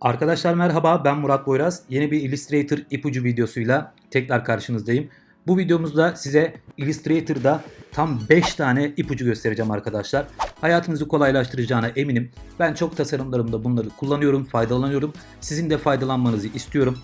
Arkadaşlar merhaba ben Murat Boyraz. Yeni bir Illustrator ipucu videosuyla tekrar karşınızdayım. Bu videomuzda size Illustrator'da tam 5 tane ipucu göstereceğim arkadaşlar. Hayatınızı kolaylaştıracağına eminim. Ben çok tasarımlarımda bunları kullanıyorum, faydalanıyorum. Sizin de faydalanmanızı istiyorum.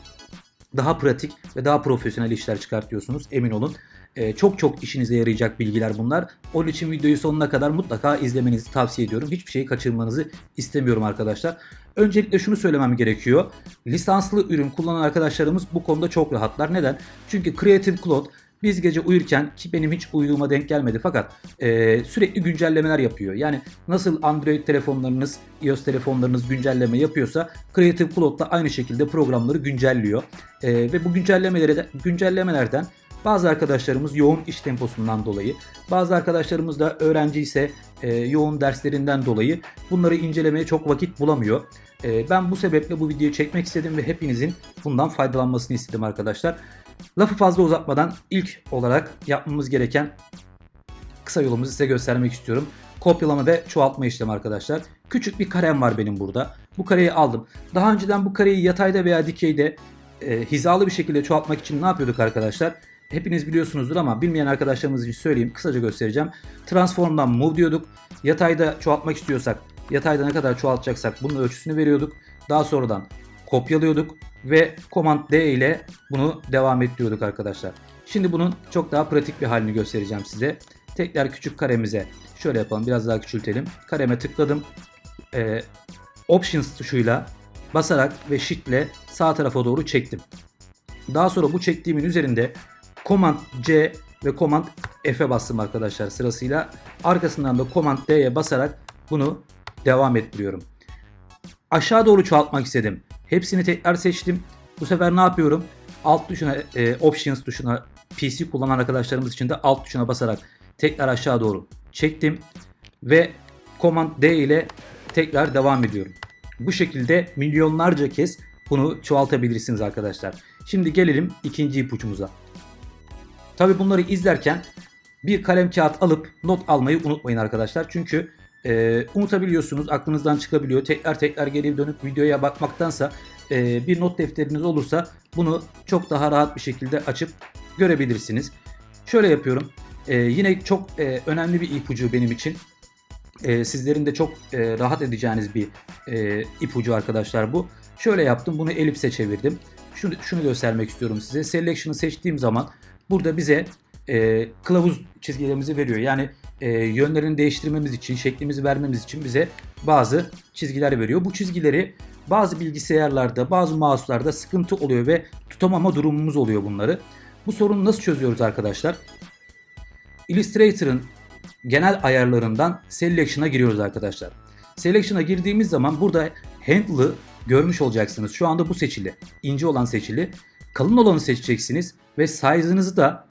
Daha pratik ve daha profesyonel işler çıkartıyorsunuz emin olun. Ee, çok çok işinize yarayacak bilgiler bunlar. Onun için videoyu sonuna kadar mutlaka izlemenizi tavsiye ediyorum. Hiçbir şeyi kaçırmanızı istemiyorum arkadaşlar. Öncelikle şunu söylemem gerekiyor. Lisanslı ürün kullanan arkadaşlarımız bu konuda çok rahatlar. Neden? Çünkü Creative Cloud biz gece uyurken ki benim hiç uyuduğuma denk gelmedi fakat e, sürekli güncellemeler yapıyor. Yani nasıl Android telefonlarınız, iOS telefonlarınız güncelleme yapıyorsa Creative Cloud da aynı şekilde programları güncelliyor. E, ve bu güncellemeleri de, güncellemelerden bazı arkadaşlarımız yoğun iş temposundan dolayı, bazı arkadaşlarımız da öğrenci ise e, yoğun derslerinden dolayı bunları incelemeye çok vakit bulamıyor. E, ben bu sebeple bu videoyu çekmek istedim ve hepinizin bundan faydalanmasını istedim arkadaşlar. Lafı fazla uzatmadan ilk olarak yapmamız gereken kısa yolumuzu size göstermek istiyorum. Kopyalama ve çoğaltma işlemi arkadaşlar. Küçük bir karem var benim burada. Bu kareyi aldım. Daha önceden bu kareyi yatayda veya dikeyde e, hizalı bir şekilde çoğaltmak için ne yapıyorduk arkadaşlar? Hepiniz biliyorsunuzdur ama bilmeyen arkadaşlarımız için söyleyeyim. Kısaca göstereceğim. Transform'dan move diyorduk. Yatayda çoğaltmak istiyorsak, yatayda ne kadar çoğaltacaksak bunun ölçüsünü veriyorduk. Daha sonradan kopyalıyorduk ve Command D ile bunu devam ettiriyorduk arkadaşlar. Şimdi bunun çok daha pratik bir halini göstereceğim size. Tekrar küçük karemize şöyle yapalım biraz daha küçültelim. Kareme tıkladım. Ee, Options tuşuyla basarak ve Shift ile sağ tarafa doğru çektim. Daha sonra bu çektiğimin üzerinde Command C ve Command F'e bastım arkadaşlar sırasıyla. Arkasından da Command D'ye basarak bunu devam ettiriyorum. Aşağı doğru çoğaltmak istedim. Hepsini tekrar seçtim. Bu sefer ne yapıyorum? Alt tuşuna, e, Options tuşuna PC kullanan arkadaşlarımız için de alt tuşuna basarak tekrar aşağı doğru çektim ve Command D ile tekrar devam ediyorum. Bu şekilde milyonlarca kez bunu çoğaltabilirsiniz arkadaşlar. Şimdi gelelim ikinci ipucumuza. Tabi bunları izlerken bir kalem kağıt alıp not almayı unutmayın arkadaşlar. Çünkü e, unutabiliyorsunuz, aklınızdan çıkabiliyor. Tekrar tekrar geri dönüp videoya bakmaktansa e, bir not defteriniz olursa bunu çok daha rahat bir şekilde açıp görebilirsiniz. Şöyle yapıyorum. E, yine çok e, önemli bir ipucu benim için. E, sizlerin de çok e, rahat edeceğiniz bir e, ipucu arkadaşlar bu. Şöyle yaptım. Bunu elipse çevirdim. Şunu, şunu göstermek istiyorum size. Selection'ı seçtiğim zaman burada bize e, kılavuz çizgilerimizi veriyor. Yani e, yönlerini değiştirmemiz için, şeklimizi vermemiz için bize bazı çizgiler veriyor. Bu çizgileri bazı bilgisayarlarda, bazı mouse'larda sıkıntı oluyor ve tutamama durumumuz oluyor bunları. Bu sorunu nasıl çözüyoruz arkadaşlar? Illustrator'ın genel ayarlarından Selection'a giriyoruz arkadaşlar. Selection'a girdiğimiz zaman burada Handle'ı görmüş olacaksınız. Şu anda bu seçili. İnce olan seçili. Kalın olanı seçeceksiniz ve size'ınızı da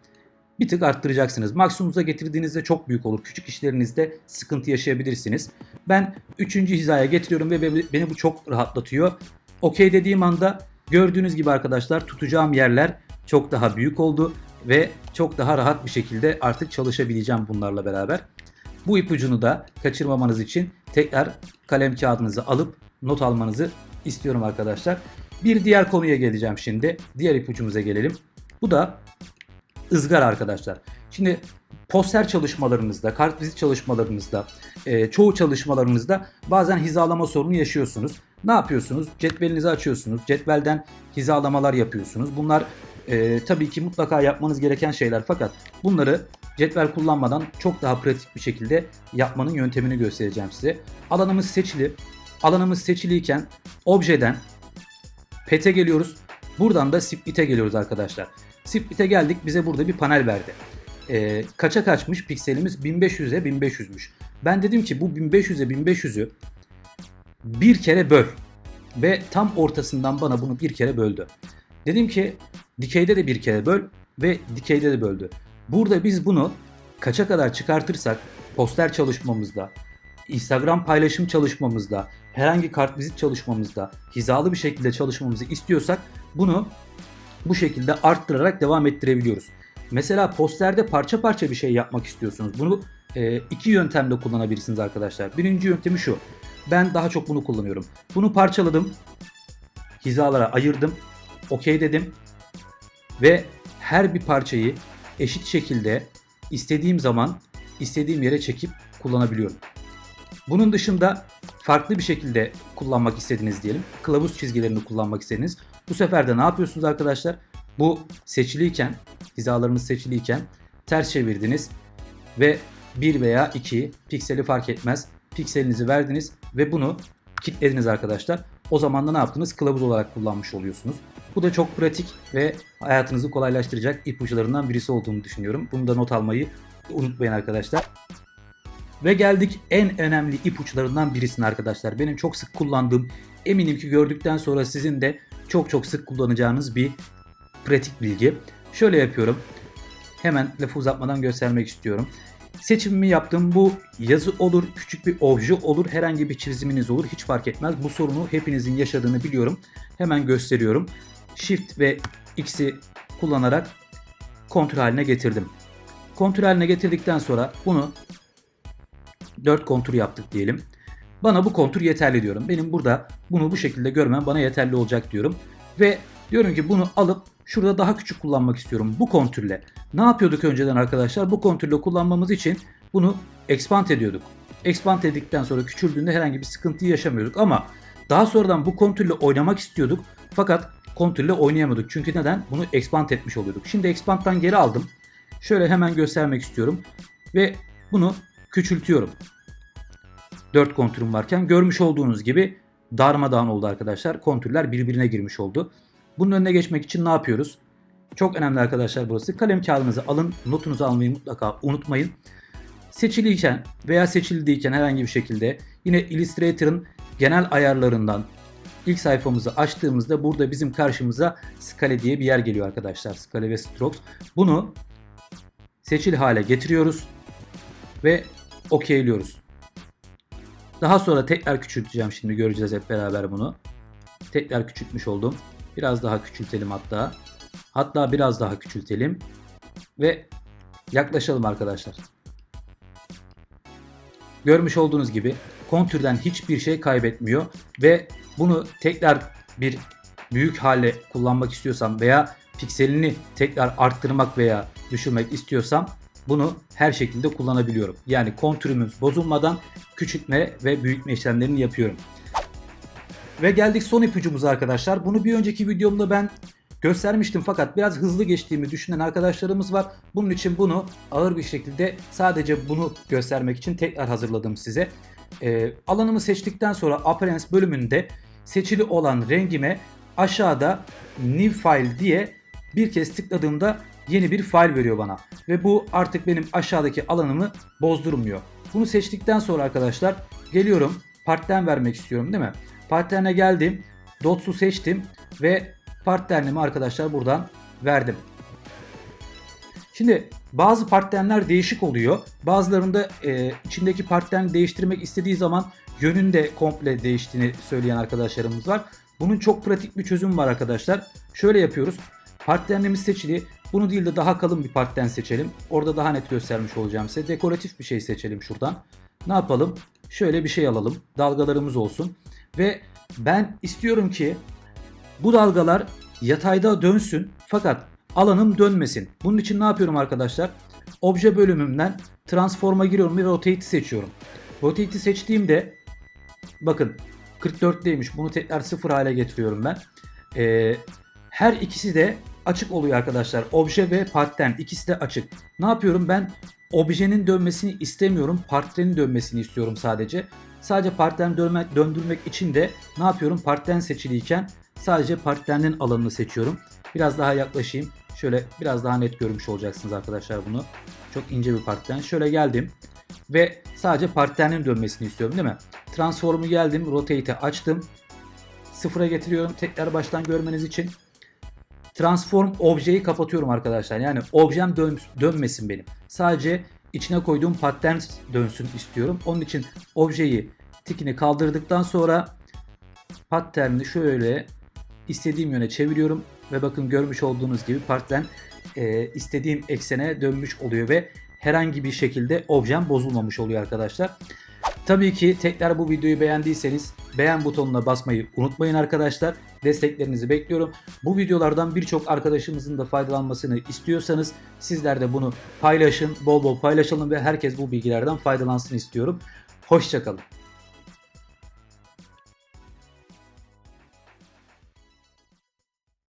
bir tık arttıracaksınız. Maksimumuza getirdiğinizde çok büyük olur. Küçük işlerinizde sıkıntı yaşayabilirsiniz. Ben 3. hizaya getiriyorum ve beni bu çok rahatlatıyor. Okey dediğim anda gördüğünüz gibi arkadaşlar tutacağım yerler çok daha büyük oldu ve çok daha rahat bir şekilde artık çalışabileceğim bunlarla beraber. Bu ipucunu da kaçırmamanız için tekrar kalem kağıdınızı alıp not almanızı istiyorum arkadaşlar. Bir diğer konuya geleceğim şimdi. Diğer ipucumuza gelelim. Bu da ızgara arkadaşlar. Şimdi poster çalışmalarınızda, kartvizit çalışmalarınızda, e, çoğu çalışmalarınızda bazen hizalama sorunu yaşıyorsunuz. Ne yapıyorsunuz? Cetvelinizi açıyorsunuz. Cetvelden hizalamalar yapıyorsunuz. Bunlar e, tabii ki mutlaka yapmanız gereken şeyler fakat bunları cetvel kullanmadan çok daha pratik bir şekilde yapmanın yöntemini göstereceğim size. Alanımız seçili. Alanımız seçiliyken objeden pet'e geliyoruz. Buradan da split'e geliyoruz arkadaşlar. Split'e geldik bize burada bir panel verdi. Ee, kaça kaçmış pikselimiz 1500'e 1500'müş. Ben dedim ki bu 1500'e 1500'ü bir kere böl. Ve tam ortasından bana bunu bir kere böldü. Dedim ki dikeyde de bir kere böl ve dikeyde de böldü. Burada biz bunu kaça kadar çıkartırsak poster çalışmamızda, Instagram paylaşım çalışmamızda, herhangi kartvizit çalışmamızda hizalı bir şekilde çalışmamızı istiyorsak bunu bu şekilde arttırarak devam ettirebiliyoruz. Mesela posterde parça parça bir şey yapmak istiyorsunuz. Bunu e, iki yöntemle kullanabilirsiniz arkadaşlar. Birinci yöntemi şu. Ben daha çok bunu kullanıyorum. Bunu parçaladım. hizalara ayırdım. Okey dedim. Ve her bir parçayı eşit şekilde istediğim zaman istediğim yere çekip kullanabiliyorum. Bunun dışında farklı bir şekilde kullanmak istediniz diyelim. Kılavuz çizgilerini kullanmak istediniz. Bu sefer de ne yapıyorsunuz arkadaşlar? Bu seçiliyken, hizalarımız seçiliyken ters çevirdiniz ve 1 veya 2 pikseli fark etmez. Pikselinizi verdiniz ve bunu kilitlediniz arkadaşlar. O zaman da ne yaptınız? Kılavuz olarak kullanmış oluyorsunuz. Bu da çok pratik ve hayatınızı kolaylaştıracak ipuçlarından birisi olduğunu düşünüyorum. Bunu da not almayı unutmayın arkadaşlar. Ve geldik en önemli ipuçlarından birisine arkadaşlar. Benim çok sık kullandığım, eminim ki gördükten sonra sizin de çok çok sık kullanacağınız bir pratik bilgi. Şöyle yapıyorum. Hemen lafı uzatmadan göstermek istiyorum. Seçimimi yaptım. Bu yazı olur, küçük bir obje olur, herhangi bir çiziminiz olur. Hiç fark etmez. Bu sorunu hepinizin yaşadığını biliyorum. Hemen gösteriyorum. Shift ve X'i kullanarak kontrol haline getirdim. Kontrol haline getirdikten sonra bunu 4 kontur yaptık diyelim. Bana bu kontur yeterli diyorum. Benim burada bunu bu şekilde görmem bana yeterli olacak diyorum. Ve diyorum ki bunu alıp şurada daha küçük kullanmak istiyorum bu kontürle. Ne yapıyorduk önceden arkadaşlar? Bu kontürle kullanmamız için bunu expand ediyorduk. Expand edildikten sonra küçüldüğünde herhangi bir sıkıntı yaşamıyorduk ama daha sonradan bu kontürle oynamak istiyorduk. Fakat kontürle oynayamıyorduk. Çünkü neden? Bunu expand etmiş oluyorduk. Şimdi expand'dan geri aldım. Şöyle hemen göstermek istiyorum. Ve bunu küçültüyorum. 4 kontürüm varken görmüş olduğunuz gibi darmadağın oldu arkadaşlar. Kontürler birbirine girmiş oldu. Bunun önüne geçmek için ne yapıyoruz? Çok önemli arkadaşlar burası. Kalem kağıdınızı alın. Notunuzu almayı mutlaka unutmayın. Seçiliyken veya seçildiyken herhangi bir şekilde yine Illustrator'ın genel ayarlarından ilk sayfamızı açtığımızda burada bizim karşımıza skale diye bir yer geliyor arkadaşlar. Skale ve strokes. Bunu seçili hale getiriyoruz ve okeyliyoruz. Daha sonra tekrar küçülteceğim şimdi göreceğiz hep beraber bunu. Tekrar küçültmüş oldum. Biraz daha küçültelim hatta. Hatta biraz daha küçültelim. Ve yaklaşalım arkadaşlar. Görmüş olduğunuz gibi kontürden hiçbir şey kaybetmiyor ve bunu tekrar bir büyük hale kullanmak istiyorsam veya pikselini tekrar arttırmak veya düşürmek istiyorsam bunu her şekilde kullanabiliyorum. Yani kontürümüz bozulmadan küçültme ve büyütme işlemlerini yapıyorum. Ve geldik son ipucumuza arkadaşlar. Bunu bir önceki videomda ben göstermiştim fakat biraz hızlı geçtiğimi düşünen arkadaşlarımız var. Bunun için bunu ağır bir şekilde sadece bunu göstermek için tekrar hazırladım size. Ee, alanımı seçtikten sonra Appearance bölümünde seçili olan rengime aşağıda New File diye bir kez tıkladığımda yeni bir file veriyor bana. Ve bu artık benim aşağıdaki alanımı bozdurmuyor. Bunu seçtikten sonra arkadaşlar geliyorum partner vermek istiyorum değil mi? Partnerine geldim. Dots'u seçtim ve partnerimi arkadaşlar buradan verdim. Şimdi bazı partnerler değişik oluyor. Bazılarında e, içindeki partnerini değiştirmek istediği zaman yönün de komple değiştiğini söyleyen arkadaşlarımız var. Bunun çok pratik bir çözüm var arkadaşlar. Şöyle yapıyoruz. Partnerimiz seçili. Bunu değil de daha kalın bir partner seçelim. Orada daha net göstermiş olacağım size. Dekoratif bir şey seçelim şuradan. Ne yapalım? Şöyle bir şey alalım. Dalgalarımız olsun. Ve ben istiyorum ki bu dalgalar yatayda dönsün fakat alanım dönmesin. Bunun için ne yapıyorum arkadaşlar? Obje bölümümden transform'a giriyorum ve rotate'i seçiyorum. Rotate'i seçtiğimde bakın 44'teymiş. Bunu tekrar sıfır hale getiriyorum ben. Ee, her ikisi de açık oluyor arkadaşlar. Obje ve partner ikisi de açık. Ne yapıyorum ben? Objenin dönmesini istemiyorum. Partnerin dönmesini istiyorum sadece. Sadece partner dönmek, döndürmek için de ne yapıyorum? Partner seçiliyken sadece partnerin alanını seçiyorum. Biraz daha yaklaşayım. Şöyle biraz daha net görmüş olacaksınız arkadaşlar bunu. Çok ince bir partner. Şöyle geldim ve sadece partnerin dönmesini istiyorum değil mi? Transform'u geldim, rotate'i açtım. Sıfıra getiriyorum tekrar baştan görmeniz için. Transform objeyi kapatıyorum arkadaşlar. Yani objem dön, dönmesin benim. Sadece içine koyduğum pattern dönsün istiyorum. Onun için objeyi tikini kaldırdıktan sonra pattern'i şöyle istediğim yöne çeviriyorum ve bakın görmüş olduğunuz gibi pattern e, istediğim eksene dönmüş oluyor ve herhangi bir şekilde objem bozulmamış oluyor arkadaşlar. Tabii ki tekrar bu videoyu beğendiyseniz beğen butonuna basmayı unutmayın arkadaşlar. Desteklerinizi bekliyorum. Bu videolardan birçok arkadaşımızın da faydalanmasını istiyorsanız sizler de bunu paylaşın, bol bol paylaşalım ve herkes bu bilgilerden faydalansın istiyorum. Hoşçakalın.